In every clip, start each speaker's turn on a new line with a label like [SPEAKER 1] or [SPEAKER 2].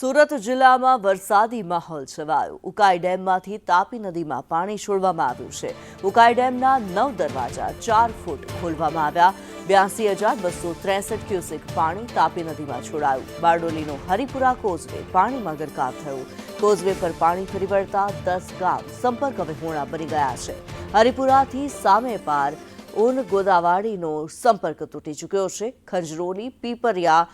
[SPEAKER 1] સુરત જિલ્લામાં વરસાદી માહોલ છવાયો. ઉકાઈ ડેમમાંથી તાપી નદીમાં પાણી છોડવામાં આવ્યું છે. ઉકાઈ ડેમના નવ દરવાજા ચાર ફૂટ ખોલવામાં આવ્યા. બ્યાસી હજાર બસો ત્રેસઠ ક્યુસેક પાણી તાપી નદીમાં છોડાયું. બારડોલીનો હરિપુરા કોઝવે પાણીમાં ગરકાવ થયું. કોઝવે પર પાણી ફરી વળતા દસ ગામ સંપર્ક વિહોણા બની ગયા છે. હરિપુરાથી સામે પાર ઉન ગોદાવાડીનો સંપર્ક તૂટી ચૂક્યો છે. ખંજરોલી, પીપરિયા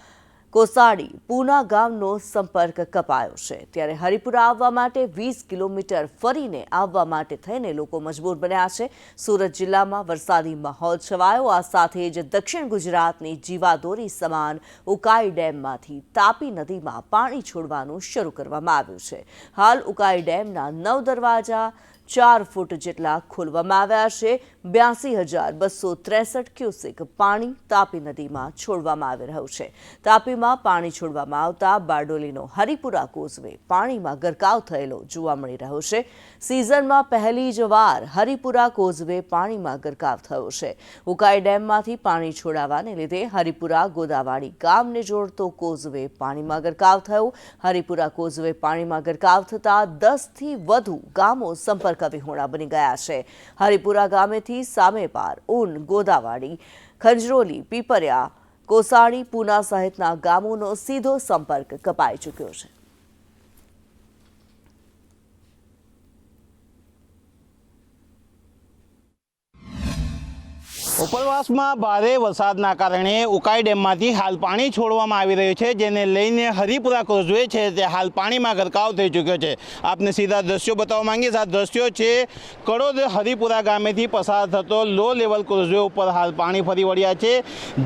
[SPEAKER 1] કોસાડી પૂના ગામનો સંપર્ક કપાયો છે. ત્યારે હરિપુરા આવવા માટે વીસ કિલોમીટર ફરીને આવવા માટે થઈને લોકો મજબૂર બન્યા છે. સુરત જિલ્લામાં વરસાદી માહોલ છવાયો. આ સાથે જ દક્ષિણ ગુજરાતની જીવાદોરી સમાન ઉકાઈ ડેમમાંથી તાપી નદીમાં પાણી છોડવાનું શરૂ કરવામાં આવ્યું છે. હાલ ઉકાઈ ડેમના નવ દરવાજા ચાર ફૂટ જેટલા ખોલવામાં આવ્યા છે. બ્યાસી હજાર બસો ત્રેસઠ ક્યુસેક પાણી તાપી નદીમાં છોડવામાં આવી રહ્યું છે. તાપીમાં પાણી છોડવામાં આવતા બારડોલીનો હરિપુરા કોઝવે પાણીમાં ગરકાવ થયેલો જોવા મળી રહ્યો છે. સિઝનમાં પહેલી જ વાર હરિપુરા કોઝવે પાણીમાં ગરકાવ થયો છે. ઉકાઈ ડેમમાંથી પાણી છોડાવાને લીધે હરિપુરા ગોદાવાડી ગામને જોડતો કોઝવે પાણીમાં ગરકાવ થયો. હરિપુરા કોઝવે પાણીમાં ગરકાવ થતાં દસથી વધુ ગામો સંપર્ક વિહોણા બની ગયા છે. હરિપુરા ગામેથી સામે પાર ઊન, ગોદાવાડી, ખંજરોલી, પીપરિયા, કોસાણી, પૂના સહિતના ગામોનો સીધો સંપર્ક કપાઈ ચૂક્યો છે.
[SPEAKER 2] ઉપરવાસમાં ભારે વરસાદના કારણે ઉકાઈ ડેમમાંથી હાલ પાણી છોડવામાં આવી રહ્યું છે, જેને લઈને હરિપુરા કોઝવે છે તે હાલ પાણીમાં ગરકાવ થઈ ચૂક્યો છે. આપને સીધા દ્રશ્યો બતાવવા માંગીશ આ દ્રશ્યો છે, કડોદ હરિપુરા ગામેથી પસાર થતો લો લેવલ કોઝવે ઉપર હાલ પાણી ફરી વળ્યા છે.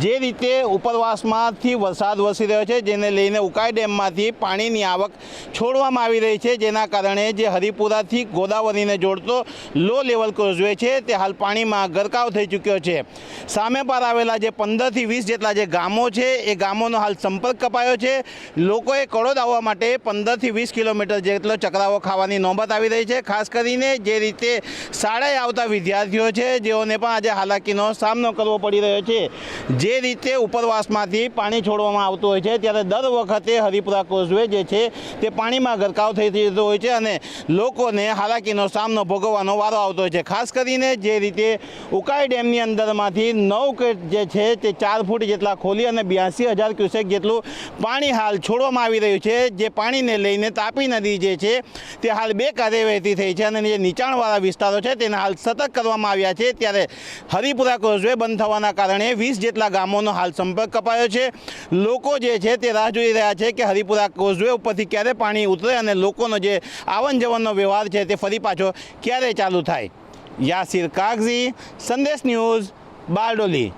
[SPEAKER 2] જે રીતે ઉપરવાસમાંથી વરસાદ વરસી રહ્યો છે, જેને લઈને ઉકાઈ ડેમમાંથી પાણીની આવક છોડવામાં આવી રહી છે, જેના કારણે જે હરિપુરાથી ગોદાવરીને જોડતો લો લેવલ કોઝવે છે તે હાલ પાણીમાં ગરકાવ થઈ ચૂક્યો છે. સામે પાર આવેલા જે પંદરથી વીસ જેટલા જે ગામો છે, એ ગામોનો હાલ સંપર્ક કપાયો છે. લોકોએ કડોદ આવવા માટે પંદરથી વીસ કિલોમીટર જેટલો ચકરાવો ખાવાની નોબત આવી રહી છે. ખાસ કરીને જે રીતે શાળાએ આવતા વિદ્યાર્થીઓ છે, જેઓને પણ આજે હાલાકીનો સામનો કરવો પડી રહ્યો છે. જે રીતે ઉપરવાસમાંથી પાણી છોડવામાં આવતું હોય છે, ત્યારે દર વખતે હરિપુરા કોઝવે જે છે, તે પાણીમાં ગરકાવ થઈ જતો હોય છે અને લોકોને હાલાકીનો સામનો ભોગવવાનો વારો આવતો હોય છે. ખાસ કરીને જે રીતે ઉકાઈ ડેમની અંદરમાંથી નવ જે છે તે ચાર ફૂટ જેટલા ખોલી અને બ્યાસી હજાર ક્યુસેક જેટલું પાણી હાલ છોડવામાં આવી રહ્યું છે. જે પાણીને લઈને તાપી નદી જે છે તે હાલ બે કારે થઈ છે અને જે નીચાણવાળા વિસ્તારો છે તેને હાલ સતર્ક કરવામાં આવ્યા છે. ત્યારે હરિપુરા કોઝવે બંધ થવાના કારણે વીસ જેટલા ગામોનો હાલ સંપર્ક કપાયો છે. લોકો જે છે તે રાહ જોઈ રહ્યા છે કે હરિપુરા કોઝવે ઉપરથી ક્યારે પાણી ઉતરે અને લોકોનો જે આવન જવનનો વ્યવહાર છે તે ફરી પાછો ક્યારે ચાલુ થાય. યાસિર કાગઝી, સંદેશ ન્યૂઝ Bardoli.